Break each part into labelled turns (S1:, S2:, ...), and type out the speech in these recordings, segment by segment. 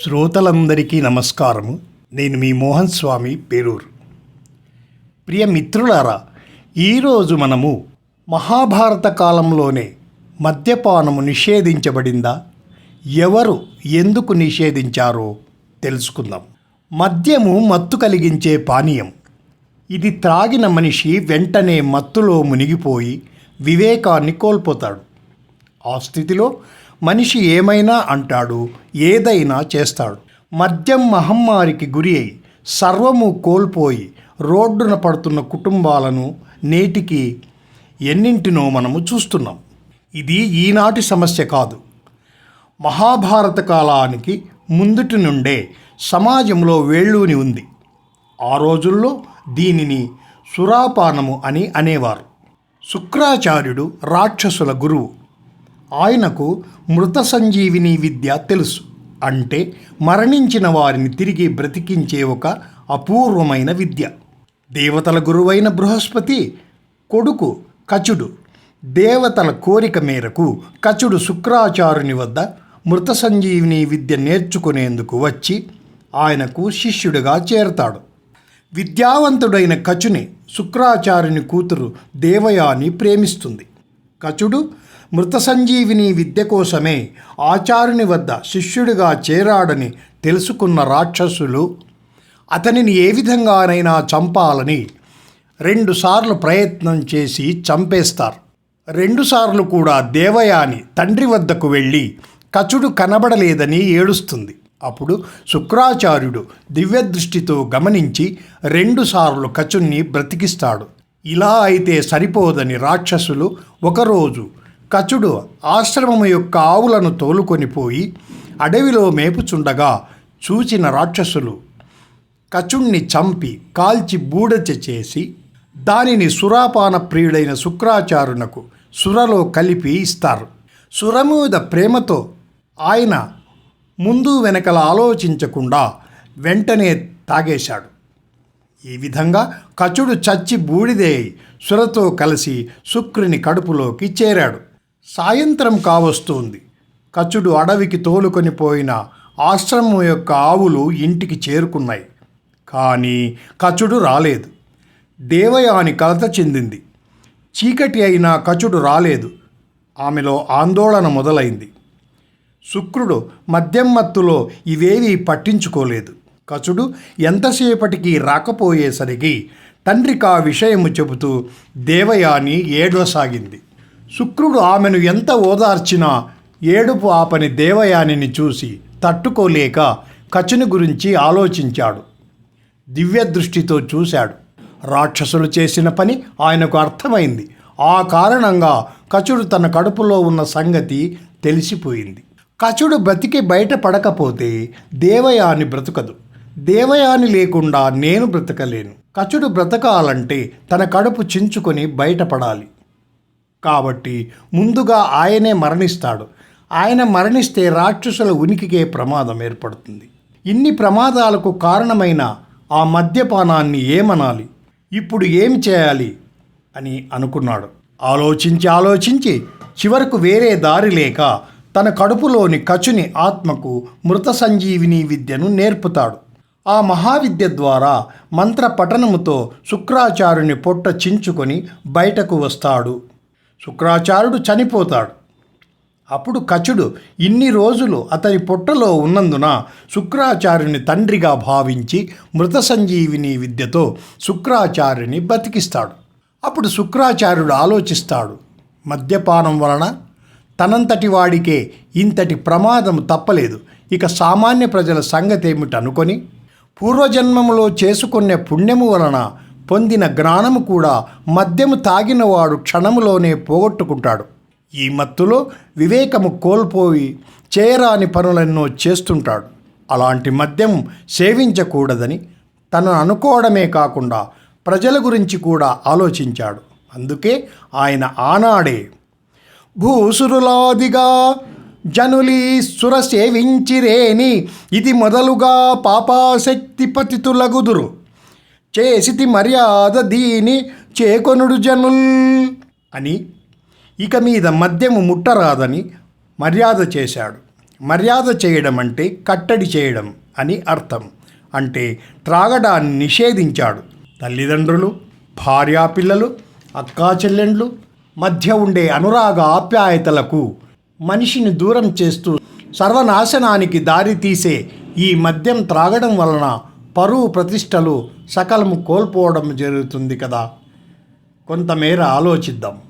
S1: శ్రోతలందరికీ నమస్కారము. నేను మీ మోహన్ స్వామి పేరూరు. ప్రియ మిత్రులారా ఈరోజు మనము మహాభారత కాలంలోనే మద్యపానము నిషేధించబడిందా? ఎవరు ఎందుకు నిషేధించారో తెలుసుకుందాం. మద్యము మత్తు కలిగించే పానీయం. ఇది త్రాగిన మనిషి వెంటనే మత్తులో మునిగిపోయి వివేకాన్ని కోల్పోతాడు. ఆ స్థితిలో మనిషి ఏమైనా అంటాడు ఏదైనా చేస్తాడు. మద్యం మహమ్మారికి గురి అయి సర్వము కోల్పోయి రోడ్డున పడుతున్న కుటుంబాలను నేటికి ఎన్నింటినో మనము చూస్తున్నాం. ఇది ఈనాటి సమస్య కాదు. మహాభారత కాలానికి ముందుటి నుండే సమాజంలో వేళ్ళూని ఉంది. ఆ రోజుల్లో దీనిని సురాపానము అని అనేవారు. శుక్రాచార్యుడు రాక్షసుల గురువు ఆయనకు మృత సంజీవిని విద్య తెలుసు. అంటే మరణించిన వారిని తిరిగి బ్రతికించే ఒక అపూర్వమైన విద్య. దేవతల గురువైన బృహస్పతి కొడుకు కచుడు. దేవతల కోరిక మేరకు కచుడు శుక్రాచార్యుని వద్ద మృత సంజీవిని విద్య నేర్చుకునేందుకు వచ్చి ఆయనకు శిష్యుడిగా చేరతాడు. విద్యావంతుడైన కచుని శుక్రాచార్యుని కూతురు దేవయాని ప్రేమిస్తుంది. కచుడు మృత సంజీవిని విద్య కోసమే ఆచార్యుని వద్ద శిష్యుడిగా చేరాడని తెలుసుకున్న రాక్షసులు అతనిని ఏ విధంగానైనా చంపాలని రెండుసార్లు ప్రయత్నం చేసి చంపేస్తారు. రెండుసార్లు కూడా దేవయాని తండ్రి వద్దకు వెళ్ళి కచుడు కనబడలేదని ఏడుస్తుంది. అప్పుడు శుక్రాచార్యుడు దివ్యదృష్టితో గమనించి రెండుసార్లు కచుణ్ణి బ్రతికిస్తాడు. ఇలా అయితే సరిపోదని రాక్షసులు ఒకరోజు కచుడు ఆశ్రమము యొక్క ఆవులను తోలుకొని పోయి అడవిలో మేపుచుండగా చూచిన రాక్షసులు కచుణ్ణి చంపి కాల్చి బూడచ చేసి దానిని సురాపాన ప్రియుడైన శుక్రాచారునకు సురలో కలిపి ఇస్తారు. సురమూద ప్రేమతో ఆయన ముందు వెనకల ఆలోచించకుండా వెంటనే తాగేశాడు. ఈ విధంగా కచుడు చచ్చి బూడిదే సురతో కలిసి శుక్రుని కడుపులోకి చేరాడు. సాయంత్రం కావస్తుంది. కచుడు అడవికి తోలుకొని పోయిన ఆశ్రమం యొక్క ఆవులు ఇంటికి చేరుకున్నాయి. కానీ కచుడు రాలేదు. దేవయాని కలత చెందింది. చీకటి అయినా కచుడు రాలేదు. ఆమెలో ఆందోళన మొదలైంది. శుక్రుడు మద్యం మత్తులో ఇవేవీ పట్టించుకోలేదు. కచుడు ఎంతసేపటికి రాకపోయేసరికి తండ్రికి ఆ విషయము చెబుతూ దేవయాని ఏడవసాగింది. శుక్రుడు ఆమెను ఎంత ఓదార్చినా ఏడుపు ఆపని దేవయానిని చూసి తట్టుకోలేక కచుని గురించి ఆలోచించాడు. దివ్య దృష్టితో చూశాడు. రాక్షసులు చేసిన పని ఆయనకు అర్థమైంది. ఆ కారణంగా కచుడు తన కడుపులో ఉన్న సంగతి తెలిసిపోయింది. కచుడు బ్రతికి బయటపడకపోతే దేవయాని బ్రతకదు. దేవయాని లేకుండా నేను బ్రతకలేను. కచుడు బ్రతకాలంటే తన కడుపు చించుకొని బయటపడాలి కాబట్టి ముందుగా ఆయనే మరణిస్తాడు. ఆయన మరణిస్తే రాక్షసుల ఉనికికే ప్రమాదం ఏర్పడుతుంది. ఇన్ని ప్రమాదాలకు కారణమైన ఆ మద్యపానాన్ని ఏమనాలి? ఇప్పుడు ఏం చేయాలి? అని అనుకున్నాడు. ఆలోచించి ఆలోచించి చివరకు వేరే దారి లేక తన కడుపులోని కచుని ఆత్మకు మృత సంజీవిని విద్యను నేర్పుతాడు. ఆ మహావిద్య ద్వారా మంత్ర పఠనముతో శుక్రాచార్యుని పొట్ట చించుకొని బయటకు వస్తాడు. శుక్రాచార్యుడు చనిపోతాడు. అప్పుడు కచుడు ఇన్ని రోజులు అతని పొట్టలో ఉన్నందున శుక్రాచార్యుని తండ్రిగా భావించి మృత సంజీవిని విద్యతో శుక్రాచార్యుని బతికిస్తాడు. అప్పుడు శుక్రాచార్యుడు ఆలోచిస్తాడు మద్యపానం వలన తనంతటి వాడికే ఇంతటి ప్రమాదం తప్పలేదు. ఇక సామాన్య ప్రజల సంగతి ఏమిటి అనుకొని పూర్వజన్మములో చేసుకునే పుణ్యము వలన పొందిన జ్ఞానము కూడా మద్యము తాగినవాడు క్షణములోనే పోగొట్టుకుంటాడు. ఈ మత్తులో వివేకము కోల్పోయి చేయరాని పనులెన్నో చేస్తుంటాడు. అలాంటి మద్యం సేవించకూడదని తను అనుకోవడమే కాకుండా ప్రజల గురించి కూడా ఆలోచించాడు. అందుకే ఆయన ఆనాడే భూసురులాదిగా జనులీశ్వర సేవించిరేని ఇది మొదలుగా పాపాశక్తి పతితులగుదురు. చేసితి మర్యాద దీని చేకొనుడు జనుల్. అని ఇక మీద మద్యము ముట్టరాదని మర్యాద చేశాడు. మర్యాద చేయడం అంటే కట్టడి చేయడం అని అర్థం. అంటే త్రాగడాన్ని నిషేధించాడు. తల్లిదండ్రులు భార్యాపిల్లలు అక్కా చెల్లెండ్లు మధ్య ఉండే అనురాగ ఆప్యాయతలకు మనిషిని దూరం చేస్తూ సర్వనాశనానికి దారి తీసే ఈ మద్యం త్రాగడం వలన పరువు ప్రతిష్టలు సకలము కోల్పోవడం జరుగుతుంది కదా. కొంతమేర ఆలోచిద్దాం.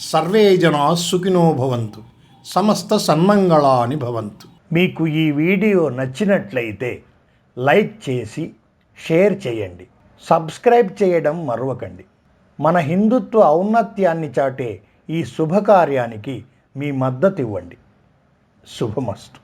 S1: సర్వే జనా సుఖినో భవంతు సమస్త సన్మంగళాని భవంతు.
S2: మీకు ఈ వీడియో నచ్చినట్లయితే లైక్ చేసి షేర్ చేయండి. సబ్స్క్రైబ్ చేయడం మరవకండి. మన హిందుత్వ ఔన్నత్యాన్ని చాటే ఈ శుభకార్యానికి మీ మద్దతు ఇవ్వండి. శుభమస్తు.